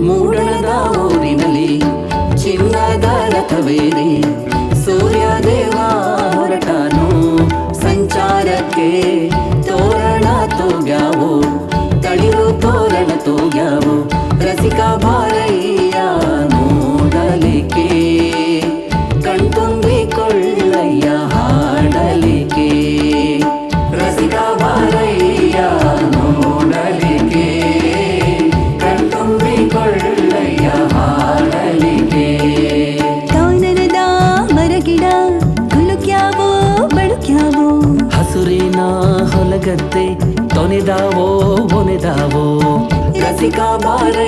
ಮೂಡಣದ ಊರಿನಲ್ಲಿ ಚಿನ್ನದ ರಥವೇರಿ ಸೂರ್ಯದೇವ ಹೊರಟನು ಸಂಚಾರಕ್ಕೆ ತೋರಣ ತೋಗ್ಯಾವು ತಳಿರು ತೋರಣ ತೋಗ್ಯಾವು ರಸಿಕ ಬಾರಯ್ಯ ಬಳುಕ್ಯಾವೋ ಹಸುರಿನ ಹೊಲಗದ್ದೆ ತೊನೆದಾವೋ ಒನೆದಾವೋ ರಸಿಕ ಬಾರಯ್ಯ